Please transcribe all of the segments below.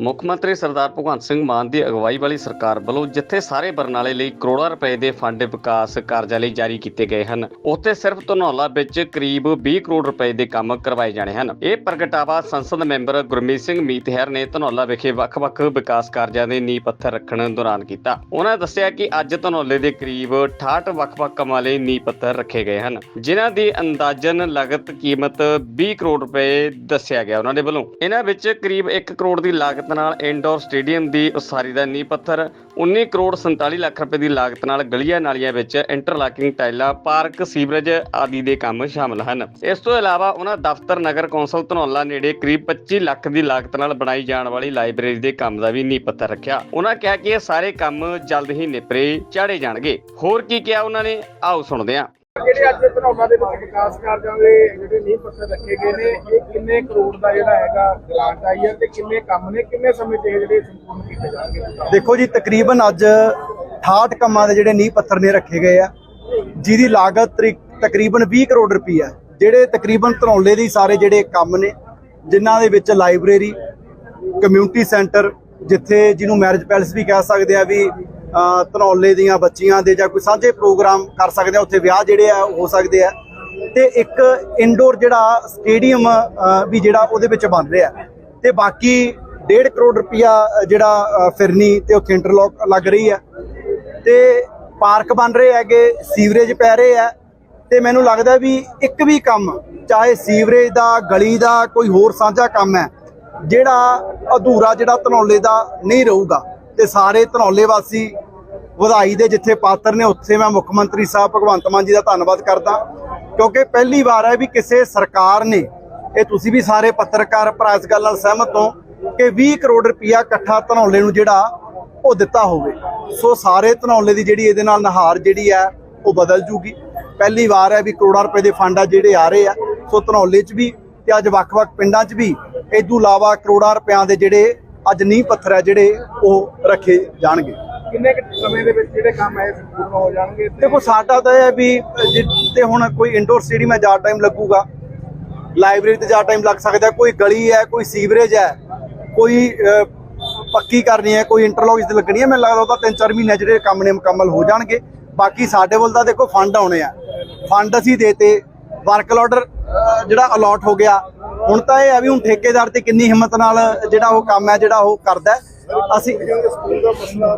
ਮੁੱਖ ਮੰਤਰੀ ਸਰਦਾਰ ਭਗਵੰਤ ਸਿੰਘ ਮਾਨ ਦੀ ਅਗਵਾਈ ਵਾਲੀ ਸਰਕਾਰ ਵੱਲੋਂ ਜਿੱਥੇ ਸਾਰੇ ਬਰਨਾਲੇ ਲਈ ਕਰੋੜਾਂ ਰੁਪਏ ਦੇ ਫੰਡ ਵਿਕਾਸ ਕਾਰਜਾਂ ਲਈ ਜਾਰੀ ਕੀਤੇ ਗਏ ਹਨ, ਉੱਥੇ ਸਿਰਫ ਧਨੌਲਾ ਵਿੱਚ ਕਰੀਬ 20 ਕਰੋੜ ਰੁਪਏ ਦੇ ਕੰਮ ਕਰਵਾਏ ਜਾਣੇ ਹਨ। ਇਹ ਪ੍ਰਗਟਾਵਾ ਸੰਸਦ ਮੈਂਬਰ ਗੁਰਮੀਤ ਸਿੰਘ ਮੀਤਹਿਰ ਨੇ ਧਨੌਲਾ ਵਿਖੇ ਵੱਖ-ਵੱਖ ਵਿਕਾਸ ਕਾਰਜਾਂ ਦੇ ਨੀਂਹ ਪੱਥਰ ਰੱਖਣ ਦੌਰਾਨ ਕੀਤਾ। ਉਹਨਾਂ ਦੱਸਿਆ ਕਿ ਅੱਜ ਧਨੌਲੇ ਦੇ ਕਰੀਬ 68 ਵੱਖ-ਵੱਖ ਕੰਮਾਂ ਲਈ ਨੀਂਹ ਪੱਥਰ ਰੱਖੇ ਗਏ ਹਨ, ਜਿਨ੍ਹਾਂ ਦੀ ਅੰਦਾਜ਼ਨ ਲਾਗਤ ਕੀਮਤ 20 ਕਰੋੜ ਰੁਪਏ ਦੱਸਿਆ ਗਿਆ ਉਹਨਾਂ ਦੇ ਵੱਲੋਂ। ਇਹਨਾਂ ਵਿੱਚ ਕਰੀਬ 1 ਕਰੋੜ ਦੀ ਲਾਗਤ ਨਾਲ ਇੰਡੋਰ ਸਟੇਡੀਅਮ ਦੀ ਉਸਾਰੀ ਦਾ ਨੀਂਹ ਪੱਥਰ 19 ਕਰੋੜ 47 ਲੱਖ ਰੁਪਏ ਦੀ ਲਾਗਤ ਨਾਲ ਗਲੀਆਂ ਨਾਲੀਆਂ ਵਿੱਚ ਇੰਟਰਲਾਕਿੰਗ ਟਾਈਲਾਂ ਪਾਰਕ, ਸੀਵਰੇਜ ਆਦਿ ਦੇ ਕੰਮ ਸ਼ਾਮਲ ਹਨ। ਇਸ ਤੋਂ ਇਲਾਵਾ ਉਹਨਾਂ ਦਫ਼ਤਰ, ਨਗਰ ਕੌਂਸਲ, ਧਨੌਲਾ ਨੇੜੇ ਕਰੀਬ 25 ਲੱਖ ਦੀ ਲਾਗਤ ਨਾਲ ਬਣਾਈ ਜਾਣ ਵਾਲੀ ਲਾਇਬ੍ਰੇਰੀ ਦੇ ਕੰਮ ਦਾ ਵੀ ਨੀਂਹ ਪੱਥਰ ਰੱਖਿਆ। ਉਹਨਾਂ ਕਿਹਾ ਕਿ ਇਹ ਸਾਰੇ ਕੰਮ ਜਲਦ ਹੀ ਨਿਪਰੇ ਚਾੜੇ ਜਾਣਗੇ। ਹੋਰ ਕੀ ਕਿਹਾ ਉਹਨਾਂ ਨੇ? ਆਓ ਸੁਣਦੇ ਹਾਂ। ਜਿਹੜੇ ਅੱਜ ਧਨੌਲਾ ਦੇ ਵਿੱਚ ਵਿਕਾਸ ਕਾਰਜਾਂ ਦੇ ਜਿਹੜੇ ਨੀਂਹ ਪੱਥਰ ਰੱਖੇ ਗਏ ਨੇ, ਇਹ ਕਿੰਨੇ ਕਰੋੜ ਦਾ ਜਿਹੜਾ ਹੈਗਾ ਗ੍ਰਾਂਟ ਆਈ ਹੈ ਤੇ ਕਿੰਨੇ ਕੰਮ ਨੇ, ਕਿੰਨੇ ਸਮੇਂ 'ਚ ਇਹ ਜਿਹੜੇ ਸੰਪੂਰਨ ਕੀਤੇ ਜਾਣਗੇ? ਦੇਖੋ ਜੀ, ਤਕਰੀਬਨ ਅੱਜ 68 ਕੰਮਾਂ ਦੇ ਜਿਹੜੇ ਨੀਂਹ ਪੱਥਰ ਨੇ ਰੱਖੇ ਗਏ ਆ, ਜਿਹਦੀ ਲਾਗਤ ਤਕਰੀਬਨ 20 ਕਰੋੜ ਰੁਪਈਆ ਜਿਹੜੇ ਤਕਰੀਬਨ ਧਨੌਲੇ ਦੇ ਸਾਰੇ ਜਿਹੜੇ ਕੰਮ ਨੇ, ਜਿਨ੍ਹਾਂ ਦੇ ਵਿੱਚ ਲਾਇਬ੍ਰੇਰੀ, ਕਮਿਊਨਿਟੀ ਸੈਂਟਰ, ਜਿੱਥੇ ਜਿਹਨੂੰ ਮੈਰਿਜ ਪੈਲਸ ਵੀ ਕਹਿ ਸਕਦੇ ਆ ਵੀ ਧਨੌਲੇ ਦੀਆਂ ਬੱਚੀਆਂ ਦੇ ਜਾਂ ਕੋਈ ਸਾਂਝੇ ਪ੍ਰੋਗਰਾਮ ਕਰ ਸਕਦੇ ਆ, ਉੱਥੇ ਵਿਆਹ ਜਿਹੜੇ ਆ, ਹੋ ਸਕਦੇ ਆ। ਤੇ ਇੱਕ ਇਨਡੋਰ ਜਿਹੜਾ ਸਟੇਡੀਅਮ ਵੀ ਜਿਹੜਾ ਉਹਦੇ ਵਿੱਚ ਬਣ ਰਿਹਾ। ਤੇ ਬਾਕੀ 1.5 ਕਰੋੜ ਰੁਪਇਆ ਜਿਹੜਾ ਫਿਰਨੀ ਤੇ ਉੱਥੇ ਇੰਟਰਲੌਕ ਲੱਗ ਰਹੀ ਹੈ ਤੇ ਪਾਰਕ ਬਣ ਰਹੇ ਹੈਗੇ, ਸੀਵਰੇਜ ਪੈ ਰਹੇ ਆ। ਤੇ ਮੈਨੂੰ ਲੱਗਦਾ ਵੀ ਇੱਕ ਵੀ ਕੰਮ, ਚਾਹੇ ਸੀਵਰੇਜ ਦਾ, ਗਲੀ ਦਾ, ਕੋਈ ਹੋਰ ਸਾਂਝਾ ਕੰਮ ਹੈ, ਜਿਹੜਾ ਅਧੂਰਾ, ਜਿਹੜਾ ਧਨੌਲੇ ਦਾ ਨਹੀਂ ਰਹੂਗਾ। ਤੇ ਸਾਰੇ ਧਨੌਲੇ ਵਾਸੀ ਵਧਾਈ ਦੇ ਜਿੱਥੇ ਪਾਤਰ ਨੇ, ਉੱਥੇ ਮੈਂ ਮੁੱਖ ਮੰਤਰੀ ਸਾਹਿਬ ਭਗਵੰਤ ਮਾਨ ਜੀ ਦਾ ਧੰਨਵਾਦ ਕਰਦਾ। ਕਿਉਂਕਿ ਪਹਿਲੀ ਵਾਰ ਹੈ ਵੀ ਕਿਸੇ ਸਰਕਾਰ ਨੇ, ਇਹ ਤੁਸੀਂ ਵੀ ਸਾਰੇ ਪੱਤਰਕਾਰ ਭਰਾ ਇਸ ਗੱਲ ਨਾਲ ਸਹਿਮਤ ਹੋ ਕਿ 20 ਕਰੋੜ ਰੁਪਇਆ ਇਕੱਠਾ ਧਨੌਲੇ ਨੂੰ ਜਿਹੜਾ ਉਹ ਦਿੱਤਾ ਹੋਵੇ। ਸੋ ਸਾਰੇ ਧਨੌਲੇ ਦੀ ਜਿਹੜੀ ਇਹਦੇ ਨਾਲ ਨਹਾਰ ਜਿਹੜੀ ਹੈ, ਉਹ ਬਦਲ ਜੂਗੀ। ਪਹਿਲੀ ਵਾਰ ਹੈ ਵੀ ਕਰੋੜਾਂ ਰੁਪਏ ਦੇ ਫੰਡ ਆ ਜਿਹੜੇ ਆ ਰਹੇ ਆ। ਸੋ ਧਨੌਲੇ 'ਚ ਵੀ ਤੇ ਅੱਜ ਵੱਖ-ਵੱਖ ਪਿੰਡਾਂ 'ਚ ਵੀ, ਇਹ ਤੋਂ ਇਲਾਵਾ ਕਰੋੜਾਂ ਰੁਪਿਆਂ ਦੇ ਜਿਹੜੇ ਅੱਜ ਨੀਂਹ ਪੱਥਰ ਆ ਜਿਹੜੇ ਉਹ ਰੱਖੇ ਜਾਣਗੇ। ਕਿੰਨੇ ਕੁ ਸਮੇਂ ਦੇ ਵਿੱਚ ਜਿਹੜੇ ਕੰਮ ਹੈ ਸੰਪੂਰਨ ਹੋ ਜਾਣਗੇ ਦੇਖੋ ਸਾਡਾ ਤਾਂ ਇਹ ਹੈ ਵੀ ਜੇ- ਤੇ ਹੁਣ ਕੋਈ ਇੰਡੋਰ ਸਟੇਡੀਅਮ ਹੈ ਜ਼ਿਆਦਾ ਟਾਈਮ ਲੱਗੂਗਾ। ਲਾਇਬ੍ਰੇਰੀ ਤੇ ਜ਼ਿਆਦਾ ਟਾਈਮ ਲੱਗ ਸਕਦਾ ਕੋਈ ਗਲੀ ਹੈ ਕੋਈ ਸੀਵਰੇਜ ਹੈ ਕੋਈ ਪੱਕੀ ਕਰਨੀ ਹੈ ਕੋਈ ਇੰਟਰਲੌਕ ਤੇ ਲੱਗਣੀ ਹੈ ਮੈਨੂੰ ਲੱਗਦਾ ਉਹਦਾ 3-4 ਮਹੀਨੇ ਜਿਹੜੇ ਕੰਮ ਨੇ ਮੁਕੰਮਲ ਹੋ ਜਾਣਗੇ। ਬਾਕੀ ਸਾਡੇ ਵੱਲ ਤਾਂ ਦੇਖੋ ਫੰਡ ਆਉਣੇ ਆ। ਫੰਡ ਅਸੀਂ ਦੇਤੇ ਵਰਕ ਆਰਡਰ ਜਿਹੜਾ ਅਲਾਟ ਹੋ ਗਿਆ ਹੁਣ ਤਾਂ ਇਹ ਹੈ ਵੀ ਹੁਣ ਠੇਕੇਦਾਰ ਤੇ ਕਿੰਨੀ ਹਿੰਮਤ ਨਾਲ ਜਿਹੜਾ ਉਹ ਕੰਮ ਹੈ ਜਿਹੜਾ ਉਹ ਕਰਦਾ। ਅਸੀਂ ਦਾ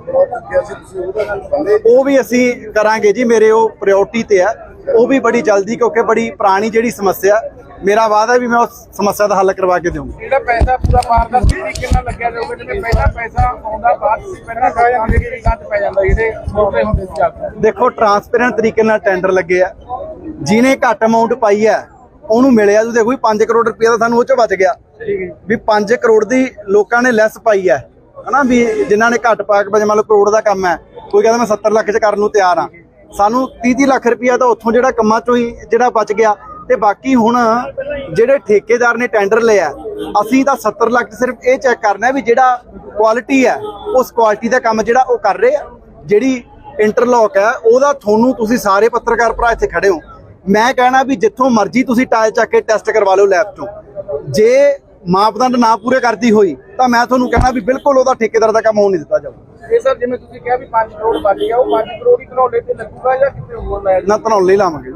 ਉਹ ਵੀ ਅਸੀਂ ਕਰਾਂਗੇ ਜੀ ਮੇਰੇ ਉਹ ਪ੍ਰਾਇੋਰਟੀ ਤੇ ਹੈ। ਉਹ ਵੀ ਬੜੀ ਜਲਦੀ ਕਿਉਂਕਿ ਬੜੀ ਪੁਰਾਣੀ ਜਿਹੜੀ ਸਮੱਸਿਆ ਮੇਰਾ ਵਾਅਦਾ ਵੀ ਮੈਂ ਉਸ ਸਮੱਸਿਆ ਦਾ ਹੱਲ ਕਰਵਾ ਕੇ ਦੇਵਾਂਗਾ। ਜਿਹੜਾ ਪੈਸਾ ਪੂਰਾ ਪਾਰਦਰਸ਼ੀ ਤਰੀਕੇ ਨਾਲ ਲੱਗਿਆ ਜਾਊਗਾ? ਜਿਵੇਂ ਪਹਿਲਾਂ ਪੈਸਾ ਆਉਂਦਾ ਬਾਅਦ ਵਿੱਚ ਪਹਿਲਾਂ ਖਾ ਜਾਂਦੇ ਕਿ ਰਿਕਾਰਡ ਪੈ ਜਾਂਦਾ ਜਿਹੜੇ ਮੋਟੇ ਹੁੰਦੇ ਆਪ ਦੇਖੋ ਟਰਾਂਸਪੇਰੈਂਟ ਤਰੀਕੇ ਨਾਲ ਟੈਂਡਰ ਲੱਗੇ ਆ। ਜਿਹਨੇ ਘੱਟ ਅਮਾਉਂਟ ਪਾਈ ਹੈ ਉਹਨੂੰ ਮਿਲਿਆ ਤੁਸੀਂ ਦੇਖੋ ਵੀ 5 ਕਰੋੜ ਰੁਪਏ ਦਾ ਸਾਨੂੰ ਉਹ ਚ ਬਚ ਗਿਆ। ਵੀ 5 ਕਰੋੜ ਦੀ ਲੋਕਾਂ ਨੇ ਲੈਸ ਪਾਈ ਹੈ। ਹਨਾ ਵੀ ਜਿਨ੍ਹਾਂ ਨੇ ਘੱਟ ਪਾ ਕੇ ਬਜੇ ਮੰਨ ਲਓ ਕਰੋੜ ਦਾ ਕੰਮ ਹੈ ਕੋਈ ਕਹਿੰਦਾ ਮੈਂ 70 ਲੱਖ ਚ ਕਰਨ ਨੂੰ ਤਿਆਰ ਆ ਸਾਨੂੰ 30 ਲੱਖ ਰੁਪਇਆ ਤਾਂ ਉੱਥੋਂ ਜਿਹੜਾ ਕੰਮਾਂ ਚੋਂ ਹੀ ਜਿਹੜਾ ਬਚ ਗਿਆ। ਤੇ ਬਾਕੀ ਹੁਣ ਜਿਹੜੇ ਠੇਕੇਦਾਰ ਨੇ ਟੈਂਡਰ ਲਿਆ ਅਸੀਂ ਤਾਂ 70 ਲੱਖ ਸਿਰਫ ਇਹ ਚੈੱਕ ਕਰਨਾ ਵੀ ਜਿਹੜਾ ਕੁਆਲਿਟੀ ਹੈ ਉਸ ਕੁਆਲਿਟੀ ਦਾ ਕੰਮ ਜਿਹੜਾ ਉਹ ਕਰ ਰਹੇ ਆ। ਜਿਹੜੀ ਇੰਟਰਲੌਕ ਹੈ ਉਹਦਾ ਤੁਹਾਨੂੰ ਤੁਸੀਂ ਸਾਰੇ ਪੱਤਰਕਾਰ ਭਰਾ ਇੱਥੇ ਖੜੇ ਹੋ। ਮੈਂ ਕਹਿਣਾ ਵੀ ਜਿੱਥੋਂ ਮਰਜ਼ੀ ਤੁਸੀਂ ਟਾਇਲ ਚੱਕ ਕੇ ਟੈਸਟ ਕਰਵਾ ਲਓ ਲੈਬ ਤੋਂ ਜੇ ਮਾਪਦੰਡ ਨਾ ਪੂਰੇ ਕਰਦੀ ਹੋਈ ਤਾਂ ਮੈਂ ਤੁਹਾਨੂੰ ਕਹਿਣਾ ਵੀ ਬਿਲਕੁਲ ਉਹਦਾ ਠੇਕੇਦਾਰ ਦਾ ਕੰਮ ਹੋਣ ਨਹੀਂ ਦਿੱਤਾ ਜਾਊਗਾ। ਇਹ ਸਰ ਜਿਵੇਂ ਤੁਸੀਂ ਕਿਹਾ ਵੀ 5 ਕਰੋੜ ਬਚ ਗਿਆ ਉਹ 5 ਕਰੋੜ ਹੀ ਘਨੌਲੇ ਤੇ ਲੱਗੂਗਾ ਜਾਂ ਕਿਤੇ ਹੋਰ ਲੈ ਨਾ ਧਨੌਲੇ ਲਾਵਾਂਗੇ।